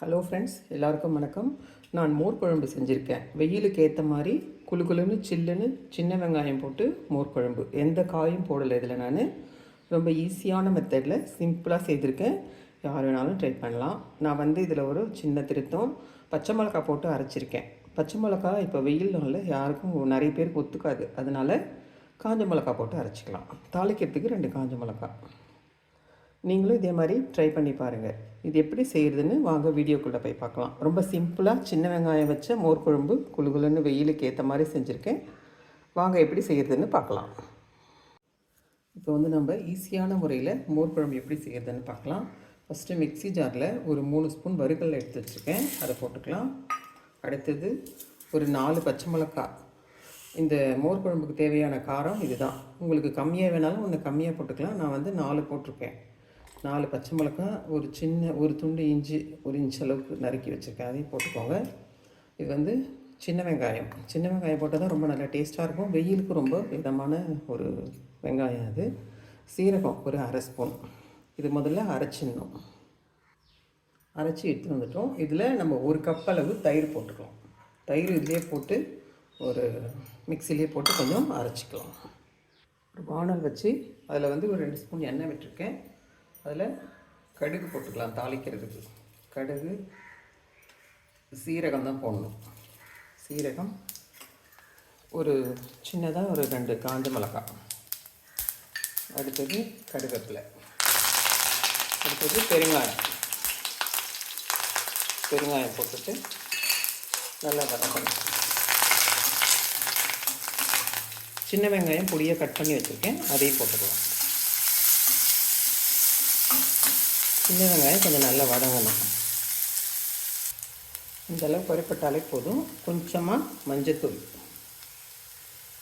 Hello friends எல்லாருக்கும் வணக்கம். நான் மோர் குழம்பு செஞ்சுருக்கேன். வெயிலுக்கு ஏற்ற மாதிரி குளு குளுன்னு சில்லுன்னு சின்ன வெங்காயம் போட்டு மோர் குழம்பு. எந்த காயும் போடலை இதில் நான். ரொம்ப ஈஸியான மெத்தடில் சிம்பிளாக செய்திருக்கேன். யார் வேணாலும் ட்ரை பண்ணலாம். நான் வந்து இதில் ஒரு சின்ன திருத்தம். பச்சை மிளகா போட்டு அரைச்சிருக்கேன். பச்சை மிளகா இப்போ வெயில் நாளில் யாருக்கும் நிறைய பேருக்கு ஒத்துக்காது. அதனால் காஞ்ச மிளகா போட்டு அரைச்சிக்கலாம். தாளிக்கிறதுக்கு ரெண்டு காஞ்ச மிளகா நீங்களும் இதே மாதிரி ட்ரை பண்ணி பாருங்கள் இது எப்படி செய்கிறதுன்னு வாங்க வீடியோக்குள்ளே போய் பார்க்கலாம். ரொம்ப சிம்பிளாக சின்ன வெங்காயம் வச்ச மோர் குழம்பு குளுகுலுன்னு வெயிலுக்கு ஏற்ற மாதிரி செஞ்சுருக்கேன். வாங்க எப்படி செய்கிறதுன்னு பார்க்கலாம். இப்போ வந்து நம்ம ஈஸியான முறையில் மோர் குழம்பு எப்படி செய்கிறதுன்னு பார்க்கலாம். ஃபஸ்ட்டு மிக்ஸி ஜாரில் ஒரு மூணு ஸ்பூன் வறுகல் எடுத்து வச்சுருக்கேன். அதை போட்டுக்கலாம். அடுத்தது ஒரு நாலு பச்சை மிளகா. இந்த மோர் குழம்புக்கு தேவையான காரம் இதுதான். உங்களுக்கு கம்மியாக வேணாலும் ஒன்று கம்மியாக போட்டுக்கலாம். நான் வந்து நாலு போட்டிருக்கேன். நாலு பச்சை மிளகாய் ஒரு சின்ன ஒரு துண்டு இஞ்சி ஒரு இன்ச் அளவுக்கு நறுக்கி வச்சுருக்கேன். அதையும் போட்டுக்கோங்க. இது வந்து சின்ன வெங்காயம். சின்ன வெங்காயம் போட்டால் தான் ரொம்ப நல்லா டேஸ்ட்டாக இருக்கும். வெயிலுக்கு ரொம்ப விதமான ஒரு வெங்காயம் அது. சீரகம் ஒரு அரை ஸ்பூன். இது முதல்ல அரைச்சிடணும். அரைச்சி எடுத்து வந்துட்டோம். இதில் நம்ம ஒரு கப் அளவு தயிர் போட்டுக்கலாம். தயிர் இதிலே போட்டு ஒரு மிக்சிலே போட்டு கொஞ்சம் அரைச்சிக்கலாம். ஒரு வானல் வச்சு அதில் வந்து ஒரு ரெண்டு ஸ்பூன் எண்ணெய் விட்டுருக்கேன். அதில் கடுகு போட்டுக்கலாம் தாளிக்கிறதுக்கு. கடுகு சீரகம் தான் போடணும். சீரகம் ஒரு சின்னதாக ஒரு ரெண்டு காஞ்ச மிளகாய் அடுத்தது கடுகப்பில். அடுத்தது பெருங்காயம். பெருங்காயம் போட்டுட்டு நல்லா வதக்கணும். சின்ன வெங்காயம் பொடியாக கட் பண்ணி வச்சுருக்கேன் அதையும் போட்டுக்கலாம். சின்ன வெங்காயம் கொஞ்சம் நல்லா வதங்கணும் இந்தளவு குறைப்பட்டாலே போதும். கொஞ்சமாக மஞ்சத்தூள்.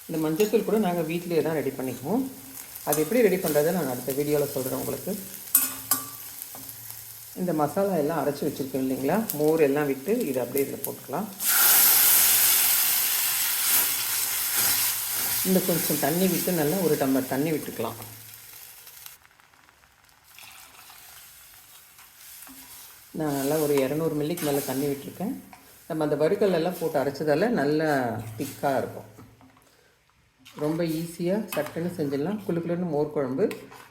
இந்த மஞ்சத்தூள் கூட நாங்கள் வீட்டிலே தான் ரெடி பண்ணிக்குவோம். அது எப்படி ரெடி பண்ணுறதை நான் அடுத்த வீடியோவில் சொல்கிறேன் உங்களுக்கு. இந்த மசாலா எல்லாம் அரைச்சி வச்சுருக்கோம் இல்லைங்களா? மோர் எல்லாம் விட்டு இதை அப்படியே இதில் போட்டுக்கலாம். இந்த கொஞ்சம் தண்ணி விட்டு நல்லா ஒரு டம்ளர் தண்ணி விட்டுக்கலாம். நான் நல்லா ஒரு இரநூறு மில்லிக்கு மேலே தண்ணி விட்டுருக்கேன். நம்ம அந்த வறுக்கல் எல்லாம் போட்டு அரைச்சதால நல்லா திக்காக இருக்கும். ரொம்ப ஈஸியாக சட்டுன்னு செஞ்சிடலாம். குளு குளுன்னு மோர் குழம்பு.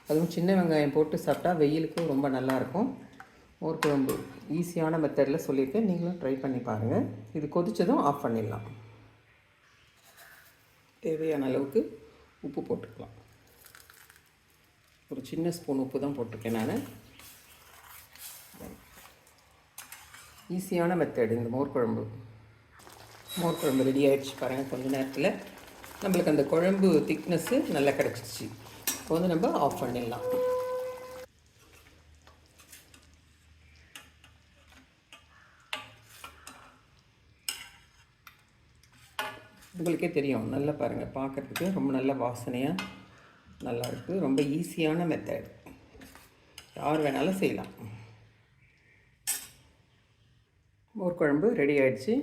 அதுவும் சின்ன வெங்காயம் போட்டு சாப்பிட்டா வெயிலுக்கு ரொம்ப நல்லாயிருக்கும் மோர் குழம்பு ஈஸியான மெத்தடில் சொல்லியிருக்கேன். நீங்களும் ட்ரை பண்ணி பாருங்கள் இது கொதித்ததும் ஆஃப் பண்ணிடலாம். தேவையான அளவுக்கு உப்பு போட்டுக்கலாம். ஒரு சின்ன ஸ்பூன் உப்பு தான் போட்டிருக்கேன் நான். ஈஸியான மெத்தட் இந்த மோர் குழம்பு. மோர் குழம்பு ரெடி ஆகிடுச்சு பாருங்கள் கொஞ்ச நேரத்தில். நம்மளுக்கு அந்த குழம்பு திக்னஸ்ஸு நல்லா கிடச்சிச்சு இப்போ வந்து நம்ம ஆஃப் பண்ணிடலாம். உங்களுக்கே தெரியும் நல்லா பாருங்கள் பார்க்குறதுக்கு ரொம்ப நல்ல வாசனையாக நல்லா இருக்குது ரொம்ப ஈஸியான மெத்தட் யார் வேணாலும் செய்யலாம். மோர் குழம்பு ரெடி ஆகிடுச்சு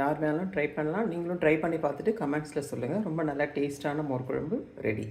யார் வேணாலும் ட்ரை பண்ணலாம். நீங்களும் ட்ரை பண்ணி பார்த்துட்டு கமெண்ட்ஸில் சொல்லுங்கள் ரொம்ப நல்லா டேஸ்ட்டான மோர் குழம்பு ரெடி